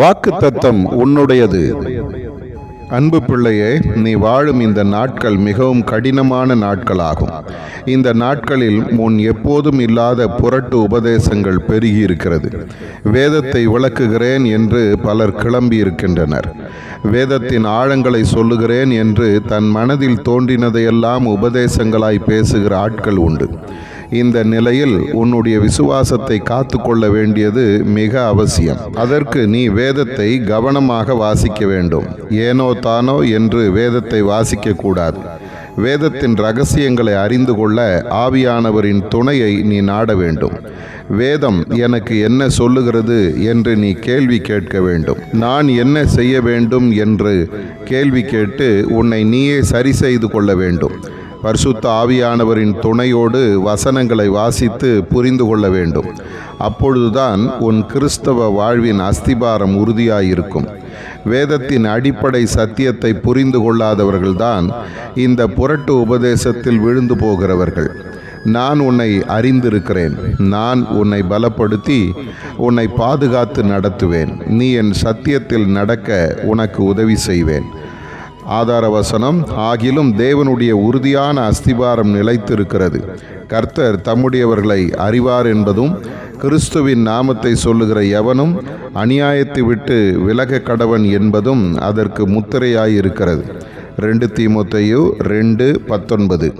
வாக்கு தத்தம் உன்னுடையது. அன்பு பிள்ளையே நீ வாழும் இந்த நாட்கள் மிகவும் கடினமான நாட்களாகும். இந்த நாட்களில் முன் எப்போதும் இல்லாத புரட்டு உபதேசங்கள் பெருகியிருக்கிறது. வேதத்தை விளக்குகிறேன் என்று பலர் கிளம்பி இருக்கின்றனர் வேதத்தின் ஆழங்களை சொல்லுகிறேன் என்று தன் மனதில் தோன்றினதையெல்லாம் உபதேசங்களாய் பேசுகிற ஆட்கள் உண்டு. இந்த நிலையில் உன்னுடைய விசுவாசத்தை காத்து கொள்ள வேண்டியது மிக அவசியம். அதற்கு நீ வேதத்தை கவனமாக வாசிக்க வேண்டும். ஏனோ தானோ என்று வேதத்தை வாசிக்க கூடாது வேதத்தின் ரகசியங்களை அறிந்து கொள்ள ஆவியானவரின் துணையை நீ நாட வேண்டும். வேதம் எனக்கு என்ன சொல்லுகிறது என்று நீ கேள்வி கேட்க வேண்டும். நான் என்ன செய்ய வேண்டும் என்று கேள்வி கேட்டு உன்னை நீயே சரி செய்து கொள்ள வேண்டும். பரிசுத்த ஆவியானவரின் துணையோடு வசனங்களை வாசித்து புரிந்து கொள்ள வேண்டும். அப்பொழுதுதான் உன் கிறிஸ்தவ வாழ்வின் அஸ்திபாரம் உறுதியாயிருக்கும். வேதத்தின் அடிப்படை சத்தியத்தை புரிந்து கொள்ளாதவர்கள்தான் இந்த புரட்டு உபதேசத்தில் விழுந்து போகிறவர்கள். நான் உன்னை அறிந்திருக்கிறேன். நான் உன்னை பலப்படுத்தி உன்னை பாதுகாத்து நடத்துவேன். நீ என் சத்தியத்தில் நடக்க உனக்கு உதவி செய்வேன். ஆதார வசனம் ஆகிலும் தேவனுடைய உறுதியான அஸ்திபாரம் நிலைத்திருக்கிறது. கர்த்தர் தம்முடையவர்களை அறிவார் என்பதும் கிறிஸ்துவின் நாமத்தை சொல்லுகிற எவனும் அநியாயத்தை விட்டு விலக கடவன் என்பதும் அதற்கு முத்திரையாயிருக்கிறது. ரெண்டு தீமோத்தேயு ரெண்டு பத்தொன்பது.